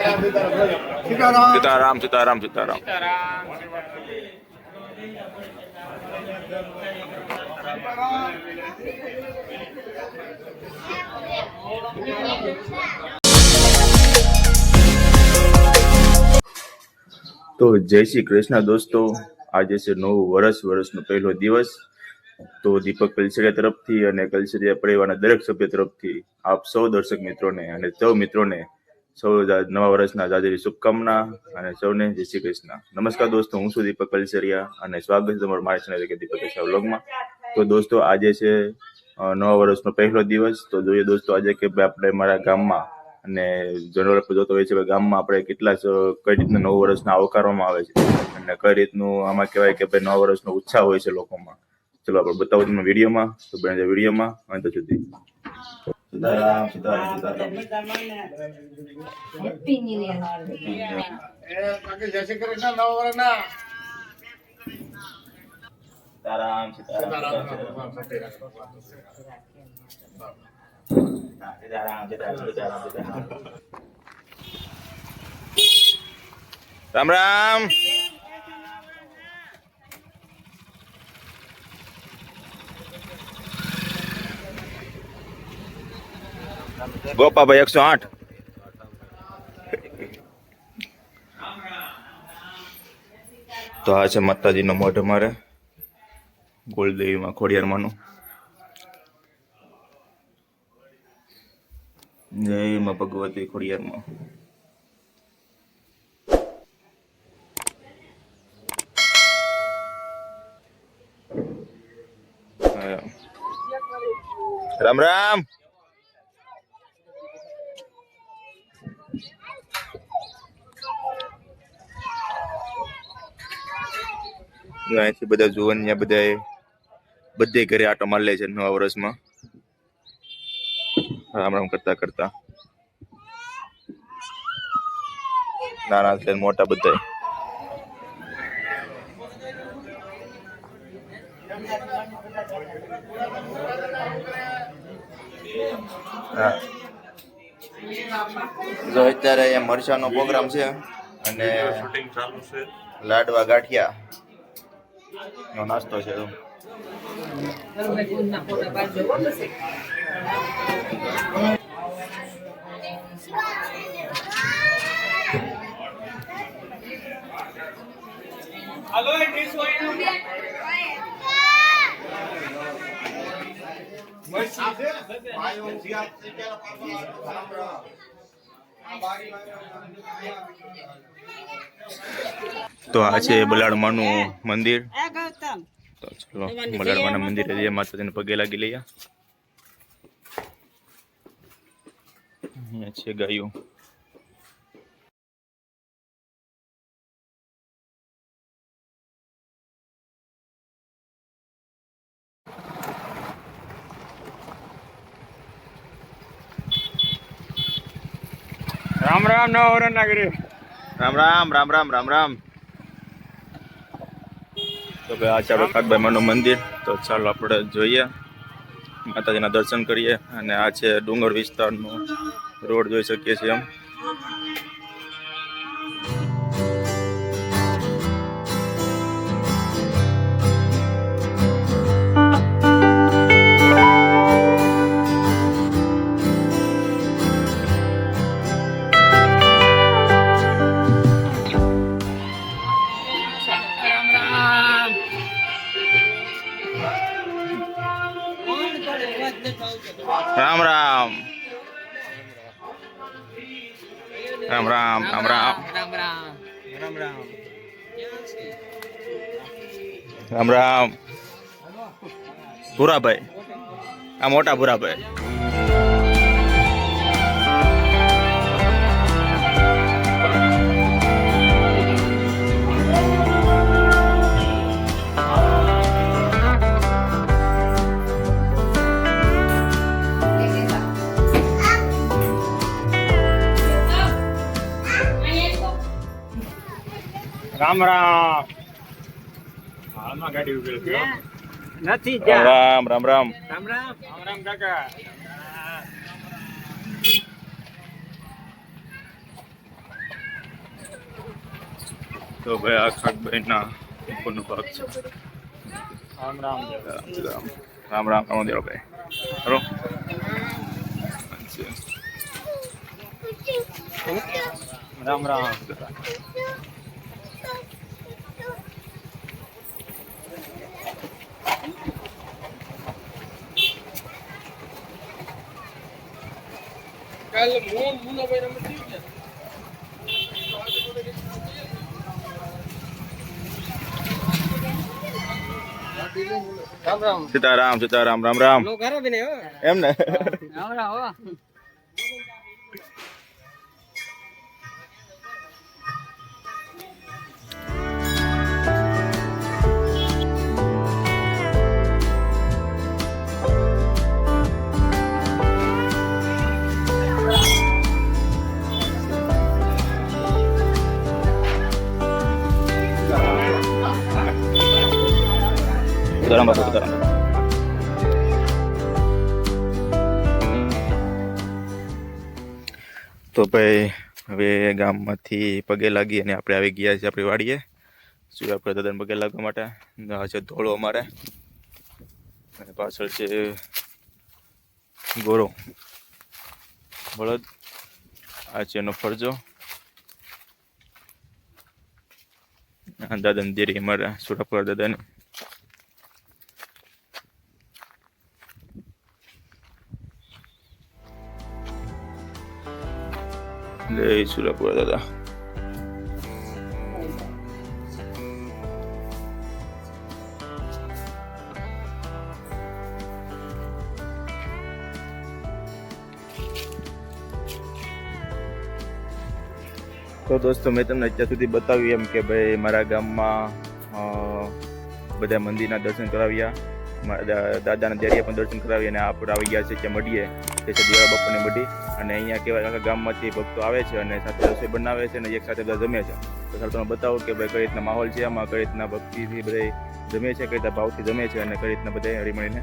સીતારામ સીતારામ સીતારામ. તો જય શ્રી કૃષ્ણ દોસ્તો, આજે છે નવું વર્ષ, વર્ષનો પહેલો દિવસ. તો દીપક કલસરિયા તરફથી અને કલસરિયા પરિવારના દરેક સભ્ય તરફથી આપ સૌ દર્શક મિત્રોને અને સૌ મિત્રોને સૌ નવા વર્ષના જાજરી શુભકામના અને સૌને જય શ્રી કૃષ્ણ. નમસ્કાર દોસ્તો, હું છું દીપક કલસરિયા અને સ્વાગત છે તમારું મારી ચેનલ દીપક કલસરિયા વ્લોગમાં. તો દોસ્તો, આજે છે નવા વર્ષનો પહેલો દિવસ. તો જોઈએ દોસ્તો, આજે કે આપણે મારા ગામમાં અને જનરલ જોતો હોય છે ગામમાં આપણે કેટલા કઈ રીતના નવું વર્ષના આવકારવામાં આવે છે. અને કઈ રીતનું આમાં કહેવાય કે ભાઈ નવા વર્ષનો ઉત્સાહ હોય છે લોકોમાં. ચલો, આપણે બતાવો તમને વિડીયોમાં. તો બને વિડીયોમાં, અંત સુધી. Sudah, sudah, sitaram. Happy New Year. Eh, mau. Ram Ram. Gopabhai એકસો આઠ. તો આ છે માતાજીનો મઢ અમારે ગોળદેવીમાં ખોડિયારમાંનું. જય માં ભગવતી ખોડિયારમાં. રામ રામ. અહીંથી બધા જુવાન ત્યાં બધા બધે ઘરે આટો મારી લે છે નવા વર્ષમાં. રામ રામ કરતા કરતા. નાના મોટા બધા જો અત્યારે અહીંયા મરચાનો પ્રોગ્રામ છે અને લાડવા ગાંઠિયા. નો નાસ્તો છે Hello, it is for you. Thank you. તો આ છે બલાડમાનું મંદિર. તો ચલો બલાડમાના મંદિરે જઈએ માતાજીને પગે લાગી લઈએ. અહીંયા છે ગાયું. રામ રામ નવરણ વરણ નાગરી રામ રામ રામ રામ રામ રામ. તો ભાઈ આ છે આપણે કાકભાઈ માનું મંદિર. તો ચાલો આપણે જોઈએ. માતાજીના દર્શન કરીએ. અને આ છે ડુંગર વિસ્તારનો રોડ જોઈ શકીએ છીએ એમ. રામ રામ. ભૂરાભાઈ. આ મોટા ભૂરાભાઈ. રામ રામ. હાલમાં ગાડી ઊભી છે નથી રામ રામ રામ રામ. રામ રામ. રામ રામ કાકા. તો ભાઈ આ ખાકભાઈના ઉપરનો ભાગ છે. રામ રામ. રામ રામ. રામ રામ રામ દેવભાઈ હલો. રામ રામ. રામ રામ મુનો ભાઈ રામ રામ. લો સીતારામ સીતારામ રામ એમ ને? રામ રામ તો ભાઈ, હવે ગામમાંથી પગે લાગી અને આપણે આવી ગયા છીએ આપણી વાડીએ. શું આપણે દાદાને પગે લાગવા માટે? છે ધોળો અમારે. અને પાછળ છે ગોરો. બળદ આ છે એનો ફરજો. દાદાની દેરી અમારા, સુરાપુરા દાદાની. જય સુરાપુરા દાદા તો દોસ્તો મેં તમને અત્યાર સુધી બતાવ્યું એમ કે ભાઈ મારા ગામમાં અ, બધા મંદિરના દર્શન કરાવ્યા મારા દા- દાદાના દરિયા પણ દર્શન કરાવી અને આપણે આવી ગયા છે ત્યાં મઢીએ તે છે દેવા બાપાની મઢી અને અહીંયા કહેવાય આખા ગામમાંથી ભક્તો આવે છે અને સાથે રસોઈ બનાવે છે અને એક સાથે બધા જમે છે. તો સર તમે બતાવો કે ભાઈ કઈ રીતના માહોલ છે આમાં, કઈ રીતના ભક્તિથી બધે જમે છે, કઈ રીતના ભાવથી જમે છે અને કઈ રીતના બધા હળીમળીને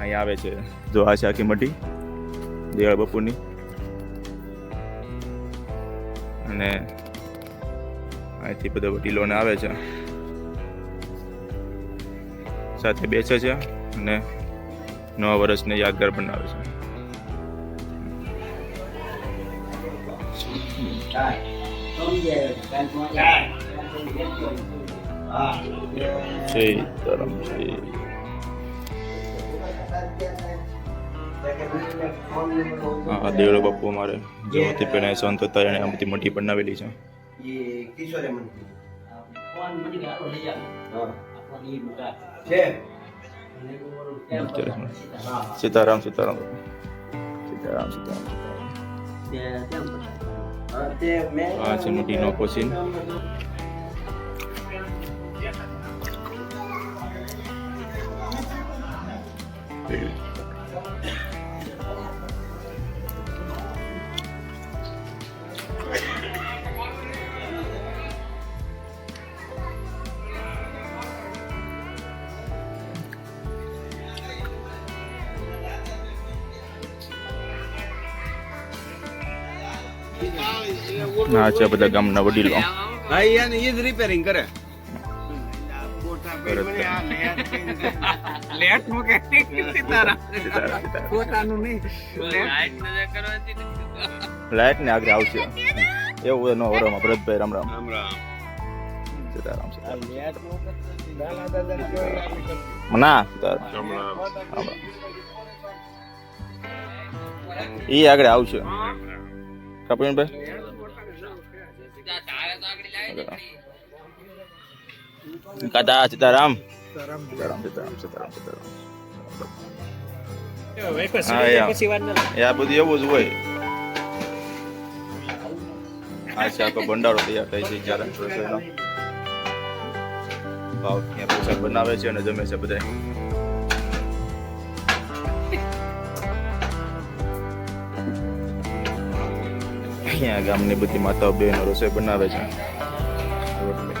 અહીંયા આવે છે. જો આ છે આખી મઢી દેવા બાપુની. અને અહીંથી બધા વડીલોને આવે છે. સાથે બેસે છે અને નવા વર્ષને યાદગાર બનાવે છે. જય ધરમ હા દેવડો બાપુ અમારે જેમાંથી પહેલાં સંત હતા એણે આ બધી મઢી બનાવેલી છે. સીતારામ સીતારામ. સીતારામ સીતારામ. હા છે મોટી નોકો છે આ છે બધા ગામના વડીલો. હા ઈ જ રિપેરિંગ કરે. લેટ મૂકે. પોતાનું નહીં. લાઈટ ને આગળ આવશે. એવું નો વરોમાં ભરતભાઈ રામ રામ. રામ રામ. સીતારામ સીતારામ. ના સીતારામ રામ રામ. રામ રામ ઈ આગળ આવશે. કપિલભાઈ કાતા સીતારામ સીતારામ સીતારામ સીતારામ સીતારામ હા, યા. પછી વાત ના એ આ બધું એવું જ હોય આ છે આખો ભંડારો તૈયાર થાય છે જ્યારે રસોઈનો ભાવ ત્યાં પ્રસાદ બનાવે છે અને જમે છે બધા અહીંયા ગામની બધી માતાઓ બહેનો રસોઈ બનાવે છે? રોટલી.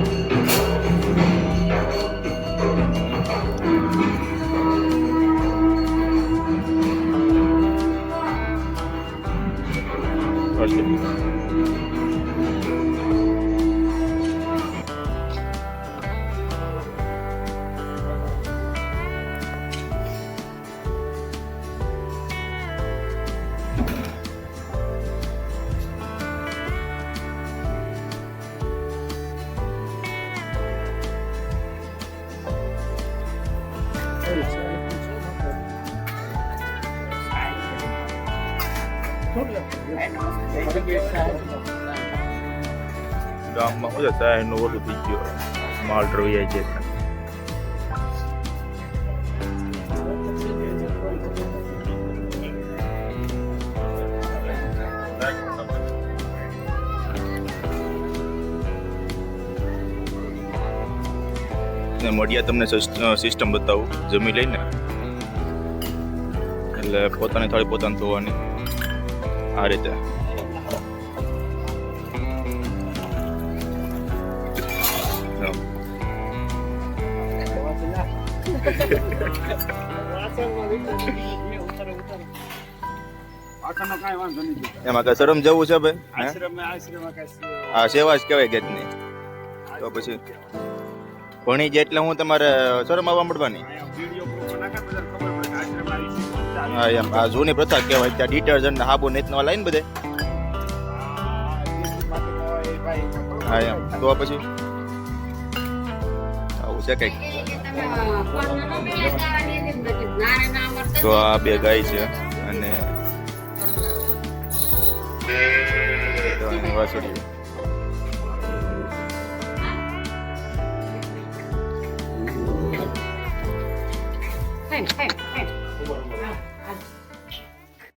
ગામમાં શું છે એનું ઓલું થઈ ગયું માલ રવિયા છે ને મળ્યા તમને સિસ્ટમ બતાવું. જમી લઈને. એટલે પોતાની થાળી પોતાને ધોવાની. આ રીતે એમાં કઈ શરમ જવું છે ભાઈ? આ સેવા જ કહેવાય ગેટની. તો પછી ભણી જાય એટલે હું તમારે શરમ આવવા મળવાની હા એમ. આ જૂની પ્રથા કહેવાય. ત્યાં ડિટર્જન્ટ ને સાબુ ને લાઈન બધે. હા એમ. તો પછી? આવું છે કંઈક. તો આ બે ગાય છે અને તો એની વાસળી